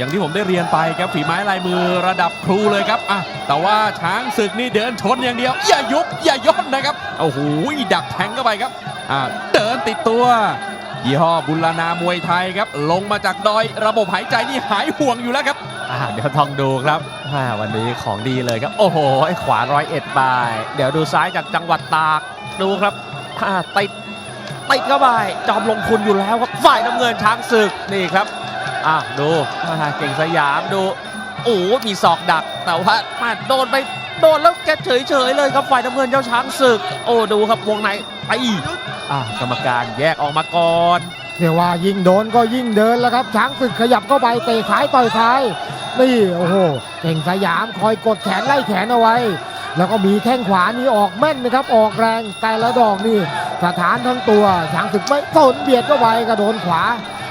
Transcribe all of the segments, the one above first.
อย่างที่ผมได้เรียนไปครับฝีไม้ลายมือระดับครูเลยครับอะแต่ว่าช้างศึกนี่เดินชนอย่างเดียว อย่ายุบอย่าย่นนะครับโอ้โหดักแทงเข้าไปครับอะเดินติดตัวยี่ห้อบุรณามวยไทยครับ ลงมาจากดอยระบบหายใจนี่หายห่วงอยู่แล้วครับอ่าเดี๋ยวลองดูครับวันนี้ของดีเลยครับ โอ้โหขวาร้อยเอ็ดบาย เดี๋ยวดูซ้ายจากจังหวัดตากดูครับติดติดเข้าไปจอมลงทุนอยู่แล้วครับฝ่ายน้ำเงินช้างศึกนี่ครับ อ่าดูอ่าเก่งสยามดูโอ้มีศอกดักแต่ว่ามาโดนไปโดนแล้วแกเฉยๆเลยครับฝ่ายน้ำเงินเจ้าช้างศึก โอ้ดูครับวงในไปอ่ากรรมการแยกออกมาก่อนเรียกว่ายิ่งโดนก็ยิ่งเดินแล้วครับ ช้างศึกขยับเข้าไปเตะขายต่อยซ้ายนี่โอ้โหเก่งสยามคอยกดแขนไล่แขนเอาไว้ แล้วก็มีแข้งขวานี่ออกแม่นนะครับ ออกแรงแต่ละดอกนี่สถานทั้งตัวช้างศึกไม่สนเบียดเข้าไปกระโดนขวา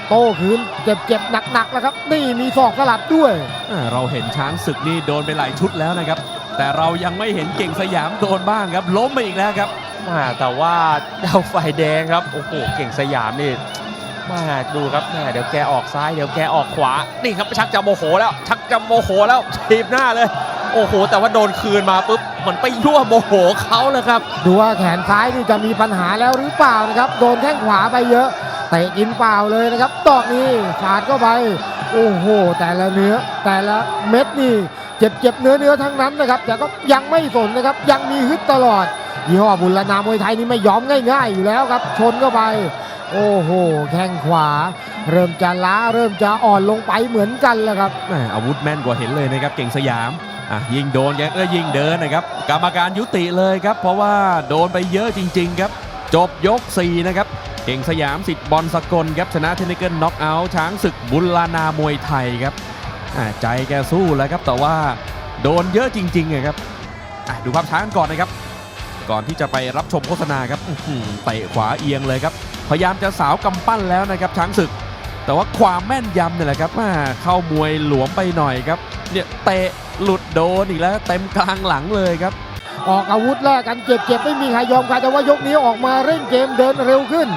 โต้คืนเจ็บๆหนักๆแล้วครับ นี่มีศอกสลับด้วยอ่าเราเห็นช้างศึกนี่โดนไปหลายชุดแล้วนะครับ แต่เรายังไม่เห็นเก่งสยามโดนบ้างครับ ล้มไปอีกแล้วครับมาแต่ว่าเจ้าไฟแดงครับโอ้โหเก่งสยามนี่มาดูครับแม่เดี๋ยวแกออกซ้ายเดี๋ยวแกออกขวา นี่ครับชักจะโมโหแล้ว ชักจะโมโหแล้วทีบหน้าเลย โอ้โห แต่ว่าโดนคืนมาปุ๊บเหมือนไปยั่วโมโหเขาเลยครับ ดูว่าแขนซ้ายนี่จะมีปัญหาแล้วหรือเปล่านะครับ โดนแข้งขวาไปเยอะ เตะกินเปล่าเลยนะครับดอกนี้สาดเข้าไป โอ้โห แต่ละเนื้อแต่ละเม็ดนี่เจ็บเจ็บเนื้อเนื้อทั้งนั้นนะครับ แต่ก็ยังไม่สนนะครับ ยังมีฮึดตลอดยี่ห้อบุรณามวยไทยนี่ไม่ยอมง่ายๆอยู่แล้วครับ ชนเข้าไป โอ้โห แข้งขวา เริ่มจะล้าเริ่มจะอ่อนลงไปเหมือนกันแล้วครับอาวุธแม่นกว่าเห็นเลยนะครับ เก่งสยามอะยิงโดนแกก็ยิงเดินนะครับ กรรมการยุติเลยครับ เพราะว่าโดนไปเยอะจริง ๆ ครับ จบยก4นะครับ ก่งสยามสิทธิ์บอลสกลครับชนะเทคนิคเกิลน็อกเอาท์ช้างศึกบุรณามวยไทยครับใจแกสู้แล้วครับแต่ว่าโดนเยอะจริงๆครับดูภาพช้ากันก่อนนะครับ ก่อนที่จะไปรับชมโฆษณาครับเตะขวาเอียงเลยครับ พยายามจะสาวกำปั้นแล้วนะครับ ช้างศึก แต่ว่าความแม่นยำเนี่ยแหละครับมาเข้ามวยหลวมไปหน่อยครับเนี่ยเตะหลุดโดนอีกแล้วเต็มกลางหลังเลยครับ ออกอาวุธแลกกันเจ็บๆไม่มีใครยอมใครแต่ว่ายกนี้ออกมาเร่งเกมเดินเร็วขึ้น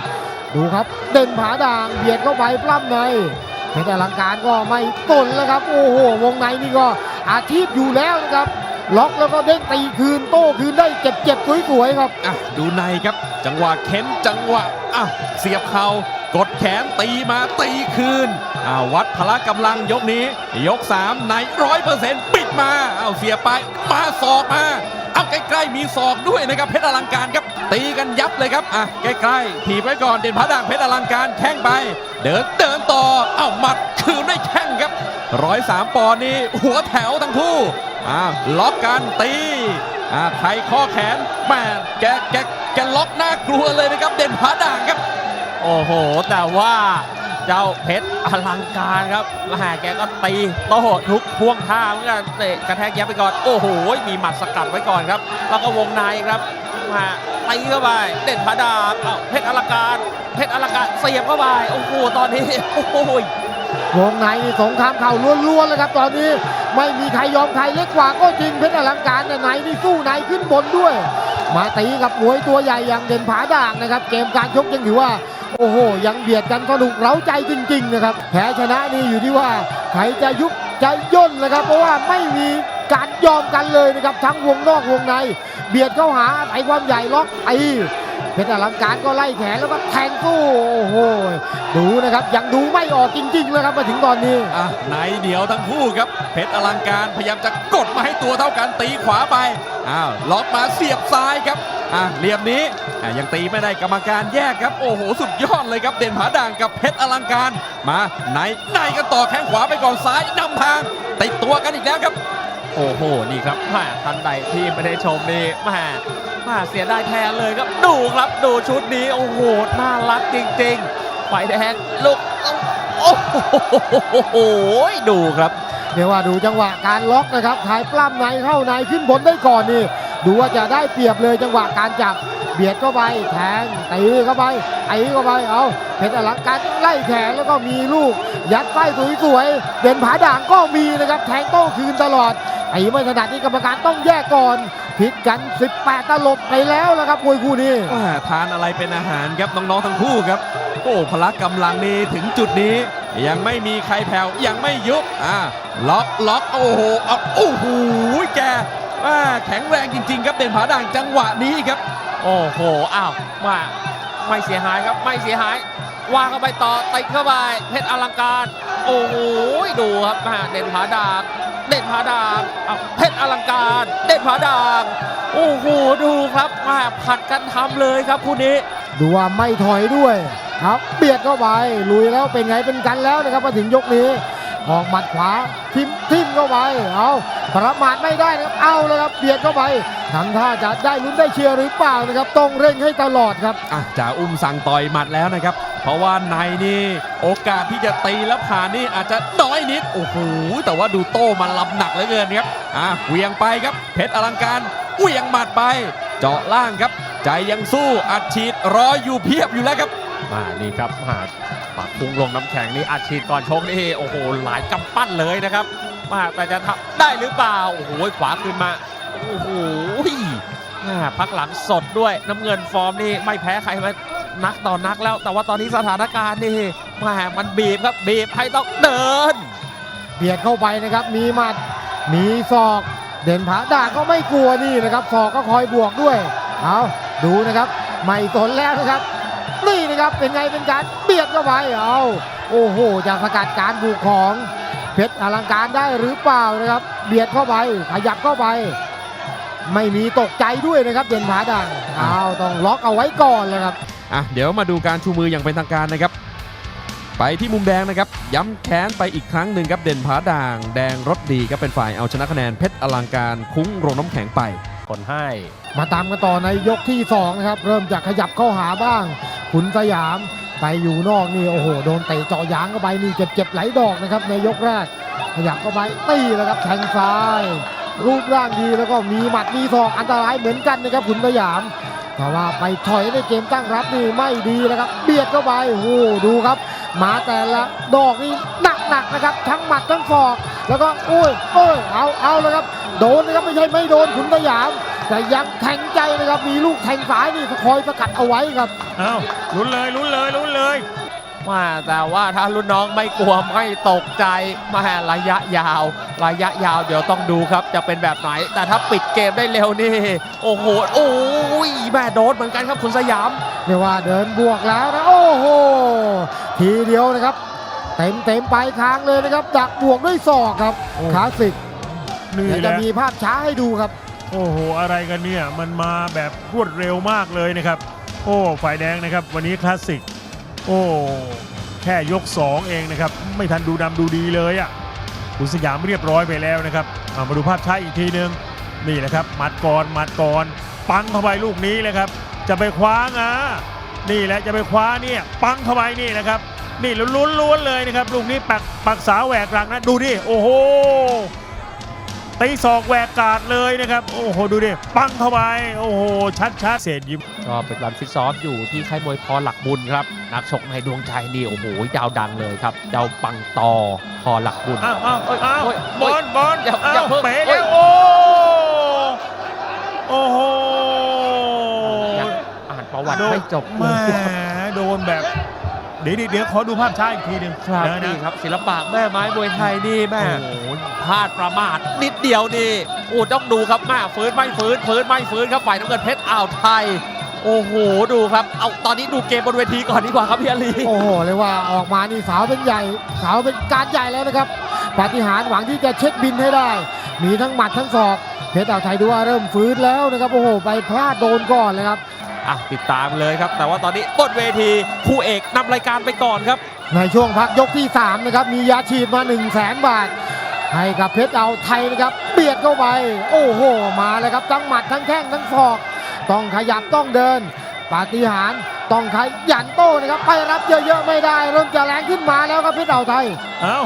ดูครับเด่นผาด่างเบียดเข้าไปปล้ำในเพชรอลังการก็ไม่ตนแล้วครับโอ้โหวงในนี่ก็อาชีพอยู่แล้วนะครับล็อกแล้วก็เด้งตีคืนโต้คืนได้เจ็บๆสวยๆครับอะดูในครับ จังหวะเค้นจังหวะอะเสียบเข่ากดแขนตีมาตีคืนอ่าวัดพละกำลังยกนี้ ยก 3 ในร้อยเปอร์เซ็นต์ปิดมาเอาเสียไปมาศอกมา เอาใกล้ๆมีศอกด้วยนะครับเพชรอลังการครับ ตีกันยับเลยครับอะใกล้ๆถีบไว้ก่อนเด่นพระด่างเพชรอลังการแข้งไป เดินเดินต่อเอาหมัดคืนด้วยแข้งครับร้อยสามปอนด์นี่หัวแถวทั้งคู่อ่าล็อกกันตีอ่าไทข้อแขนแม่แกแกแกล็อกน่ากลัวเลยนะครับเด่นพระด่างครับ โอ้โห แต่ว่า เจ้าเพชรอลังการครับแหมแกก็ตีโต้ทุกท่วงท่าเหมือนกันเตะกระแทกแยับไปก่อน โอ้โห มีหมัดสกัดไว้ก่อนครับ แล้วก็วงในครับมาตีเข้าไป เด่นพระดาบเพชรอลังการ เพชรอลังการเสียบเข้าไป โอ้โห ตอนนี้ โอ้โหวงในสงครามเข่าล้วนๆเลยครับ ตอนนี้ไม่มีใครยอมใครเล็กกว่าก็จริงเพชรอลังการแต่ไหนนี่สู้ในขึ้นบนด้วย มาตีกับมวยตัวใหญ่อย่างเด่นผาด่างนะครับ เกมการชกยังถือว่า โอ้โห ยังเบียดกันสนุกเร้าใจจริง ๆ นะครับ แพ้ชนะนี่อยู่ที่ว่าใครจะยุบจะย่นนะครับ เพราะว่าไม่มีการยอมกันเลยนะครับ ทั้งวงนอกวงใน เบียดเข้าหาไอความใหญ่ล็อกไอ้เพชรอลังการก็ไล่แขนแล้วก็แทงสู้โอ้โหดูนะครับยังดูไม่ออกจริงๆเลยครับมาถึงตอนนี้อะในเดียวทั้งคู่ครับ เพชรอลังการพยายามจะกดมาให้ตัวเท่ากันตีขวาไปอ้าวล็อกมาเสียบซ้ายครับ อะเหลี่ยมนี้ยังตีไม่ได้กรรมการแยกครับ โอ้โห สุดยอดเลยครับ เด่นผาด่างกับเพชรอลังการ มาในในกันต่อแข้งขวาไปก่อนซ้ายนำทางติดตัวกันอีกแล้วครับ โอ้โห นี่ครับแมาทันใดที่ไม่ได้ชมนี่แมาแมาเสียดายแทนเลยครับ ดูครับดูชุดนี้ โอ้โห น่ารักจริงๆ ไฟแดงลุกโอ้โหดูครับเรียกว่าดูจังหวะการล็อกนะครับถ่ายปล้ำในเข้าในขึ้นบนได้ก่อนนี่ ดูว่าจะได้เปรียบเลยจังหวะการจับเบียดเข้าไปแทงตีเข้าไปไอเข้าไปเอาเพชรอลังการไล่แขนแล้วก็มีลูก ยัดไส้สวยๆเด่นผาด่างก็มีนะครับแทงโต้คืนตลอดไอ้ไม่ถนัดนี่กรรมการต้องแยกก่อนผิดกัน 18 ตลบไปแล้วละครับมวยคู่นี้ว่ทานอะไรเป็นอาหารครับน้องๆทั้งคู่ครับ โอ้พละกำลังนี้ถึงจุดนี้ ยังไม่มีใครแผ่วยังไม่ยุบอ่าล็อกล็อกโอ้โหเอาโอ้โหแก แข็งแรงจริง ๆ ครับเด่นผาด่างจังหวะนี้ครับ โอ้โหอ้าวมาไม่เสียหายครับไม่เสียหายวางเข้าไปต่อติดเข้าไปเพชรอลังการ โอ้โหดูครับมาเด่นผาดางเด่นผาดางเอาเพชรอลังการ เด่นผาดางโอ้โหดูครับมาผัดกันทำเลยครับคู่นี้ ดูว่าไม่ถอยด้วยครับเบียดเข้าไปลุยแล้วเป็นไงเป็นกันแล้วนะครับมาถึงยกนี้ออกหมัดขวาทิมทิมเข้าไปเอา ประมาทไม่ได้นะครับ เอาแล้วครับเบียดเข้าไปทำท่าจะได้ลุ้นได้เชียร์หรือเปล่านะครับ ต้องเร่งให้ตลอดครับ อะจ่าอุ้มสั่งต่อยหมัดแล้วนะครับ เพราะว่าในนี่โอกาสที่จะตีแล้วผ่านนี่อาจจะน้อยนิด โอ้โห แต่ว่าดูโต้มันลำหนักเหลือเกินครับ อะเหวียงไปครับ เพชรอลังการเหวียงหมัดไป เจาะล่างครับ ใจยังสู้ อัดฉีดรออยู่เพียบอยู่แล้วครับ มานี่ครับมาปักพุงลงน้ำแข็งนี่อัดฉีดก่อนชกนี่โอ้โหหลายกำปั้นเลยนะครับ มาแต่จะทำได้หรือเปล่า โอ้โหขวาขึ้นมา โอ้โหพักหลังสดด้วยน้ำเงินฟอร์มนี่ไม่แพ้ใครมานักต่อนักแล้ว แต่ว่าตอนนี้สถานการณ์นี่มามันบีบครับบีบให้ต้องเดิน เบียดเข้าไปนะครับ มีหมัด มีศอก เด่นผาด่าก็ไม่กลัวนี่นะครับศอกก็คอยบวกด้วย เอาดูนะครับ ไม่สนแล้วนะครับ นี่นะครับเป็นไงเป็นการเบียดเข้าไปเอาโอ้โหจะสกัดการบุกของ เพชรอลังการได้หรือเปล่านะครับ เบียดเข้าไปขยับเข้าไป ไม่มีตกใจด้วยนะครับเด่นผาด่างเอาต้องล็อกเอาไว้ก่อนเลยครับอะเดี๋ยวมาดูการชูมืออย่างเป็นทางการนะครับ ไปที่มุมแดงนะครับ ย้ำแค้นไปอีกครั้งหนึ่งครับเด่นผาด่าง แดงรถดีครับเป็นฝ่ายเอาชนะคะแนนเพชรอลังการคุ้งโรงน้ำแข็งไปคนให้มาตามกันต่อในยกที่2นะครับเริ่มจากขยับเข้าหาบ้างขุนสยาม ไปอยู่นอกนี่โอ้โหโดนเตะเจาะยางเข้าไปนี่เจ็บเจ็บๆไหลดอกนะครับในยกแรกขยับเข้าไปตีแล้วครับแทงซ้าย รูปร่างดีแล้วก็มีหมัดมีศอกอันตรายเหมือนกันนะครับขุนสยามแต่ว่าไปถอยในเกมตั้งรับนี่ไม่ดีแล้วครับ เบียดเข้าไปโอ้โหดูครับมาแต่ละดอกนี่หนักๆนะครับ ทั้งหมัดทั้งศอก แล้วก็โอ้ยโอ้ยเอาเอาแล้วครับ โดนนะครับไม่ใช่ไม่โดนขุนสยาม แต่ยังแทงใจนะครับ มีลูกแทงซ้ายนี่คอยสกัดเอาไว้ครับ อ้าวลุ้นเลยลุ้นเลยลุ้นเลยว่าแต่ว่าถ้ารุ่นน้องไม่กลัวไม่ตกใจมาระยะยาว ระยะยาวเดี๋ยวต้องดูครับจะเป็นแบบไหน แต่ถ้าปิดเกมได้เร็วนี่ โอ้โหโอ้ยแม่โดนเหมือนกันครับคุณสยามเรียกว่าเดินบวกแล้วนะโอ้โหทีเดียวนะครับ เต็มเต็มๆไปลายค้างเลยนะครับดักบวกด้วยศอกครับโอ้คลาสสิกนี่เดี๋ยวแหจะละมีภาพช้าให้ดูครับ โอ้โหอะไรกันเนี่ยมันมาแบบรวดเร็วมากเลยนะครับ โอ้ฝ่ายแดงนะครับ วันนี้คลาสสิก โอ้แค่ยก 2 เองนะครับ ไม่ทันดูดำดูดีเลยอะ่ะคุณสยามเรียบร้อยไปแล้วนะครับามาดูภาพช้าอีกทีนึงนี่แหละครับหมัดก่อนหมัดก่อนปังเข้าไปลูกนี้เลยครับ จะไปคว้างอะนี่แหละจะไปคว้าเนี่ยปังเข้าไปนี่นะครับ นี่ล้วนๆเลยนะครับ ลูกนี้ปักปักษาแหวกหลังนะดูดิโอ้โห ตีศอกแหวกกาดเลยนะครับ โอ้โห ดูดิ ปังเข้าไป โอ้โห ชัดชัดๆเศษยิ้มก็เป็นรันฟิตซ้อมอยู่ที่ค่ายมวยพรหลักบุญครับ นักชกในดวงใจนี่ โอ้โหดาวดังเลยครับเจ้าปังตอพรหลักบุญ อ้าวอ้าวเอ้ยอ้าวเอ้ยบอลบอลอย่าอ้าอย่าวเพิ่งเป๋เอ้แล้ยวโอ้โอ้โหยังอ่านประวัติโดนไม่จบแหมโดนแบบ เดี๋ยวเดี๋ยวขอดูภาพช้าอีกทีหนึ่งครับนะนี่นะ ครับศิลปะแม่ไม้มวยไทยนี่แม่โอ้โห พลาดประมาทนิดเดียวนี่โอ้ต้องดูครับแม่ฟื้นไม่ฟื้นฟื้นไม่ฟื้นครับฝ่ายน้ำเงินเพชรอ่าวไทย โอ้โหดูครับเอาตอนนี้ดูเกมบนเวทีก่อนดีกว่าครับพี่อาลีโอ้โหเรียกว่าออกมานี่สาวเป็นใหญ่ สาวเป็นการใหญ่แล้วนะครับปาฏิหาริย์หวังที่จะเช็คบินให้ได้ มีทั้งหมัดทั้งศอก เพชรอ่าวไทยดูว่าเริ่มฟื้นแล้วนะครับ โอ้โห ไปพลาดโดนก่อนเลยครับ อะติดตามเลยครับ แต่ว่าตอนนี้บนเวทีคู่เอกนำรายการไปก่อนครับ ในช่วงพักยกที่ 3 นะครับ มียาฉีดมา 1 0 0 0 0แสนบาท ให้กับเพชรเอาไทยนะครับ เบียดเข้าไป โอ้โห มาเลยครับ ทั้งหมัดทั้งแข้งทั้งศอก ต้องขยับต้องเดิน ปาฏิหาริย์ต้องขยันโต้นะครับ ไปรับเยอะๆไม่ได้ เริ่มจะแรงขึ้นมาแล้วครับเพชรเอาไทย เอา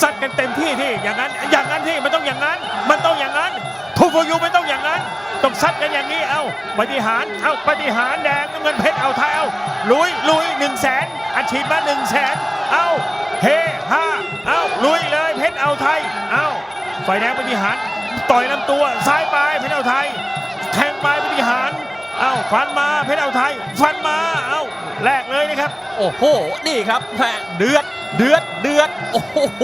ซัดกันเต็มที่ที่อย่างนั้น อย่างนั้นที่มันต้องอย่างนั้น มันต้องอย่างนั้นทูฟยูมันต้องอย่างนั้น ต้องซัดกันอย่างนี้ เอาปฏิหารเอาปฏิหารแดงน้ำเงินเพชรเอาไทยเอาลุยลุยหนึ่งแสนอัดฉีดมาหนึ่งแสนเอาเฮห้าเอาลุยเลยเพชรเอาไทยเอาไฟแดงปฏิหารต่อยลำตัวซ้ายปลายเพชรเอาไทยแทงปลายปฏิหารเอาฟันมาเพชรเอาไทย ฟันมาเอาแลกเลยนะครับ โอ้โหนี่ครับแม่เดือดเดือดเดือดโอ้โห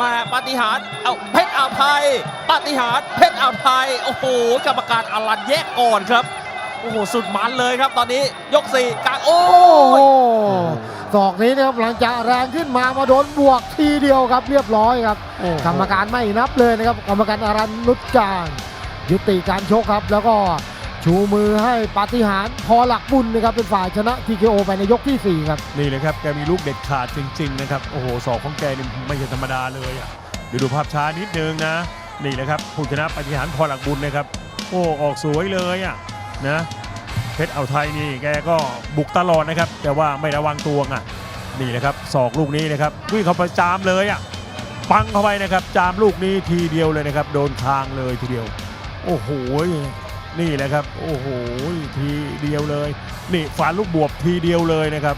มาปฏิหารเอาเพชร อ่าวไทยปาฏิหาริย์เพชรอ่าวไทย โอ้โหกรรมการอลันแยกก่อนครับ โอ้โห สุดมันเลยครับตอนนี้ยกสี่กลางโอ้โอ้โหยศอกนี้นะครับหลังจากแรงขึ้นมามาโดนบวกทีเดียวครับเรียบร้อยครับโอ้โหกรรมการไม่นับเลยนะครับกรรมการอารันนุชการยุติการชกครับ แล้วก็ชูมือให้ปาฏิหาริย์พอหลักบุญนะครับเป็นฝ่ายชนะ TKO ไปในยกทีสี่4 ครับ นี่เลยครับ แกมีลูกเด็ดขาดจริง ๆ นะครับ โอ้โหศอกของแกนี่ไม่ใช่ธรรมดาเลยอะ เดี๋ยวดูภาพช้านิดนึงนะ นี่แหละครับผู้ชนะปฏิหารพอหลักบุญนะครับ โอ้ออกสวยเลยอะนะเพชรเอาไทยนี่แกก็บุกตลอดนะครับ แต่ว่าไม่ระวังตัวอะนี่แหละครับศอกลูกนี้นะครับวิ่งเข้าไปจามเลยอะปังเข้าไปนะครับ จามลูกนี้ทีเดียวเลยนะครับ โดนคางเลยทีเดียว โอ้โหนี่แหละครับ โอ้โหทีเดียวเลย นี่ฝานลูกบวบทีเดียวเลยนะครับ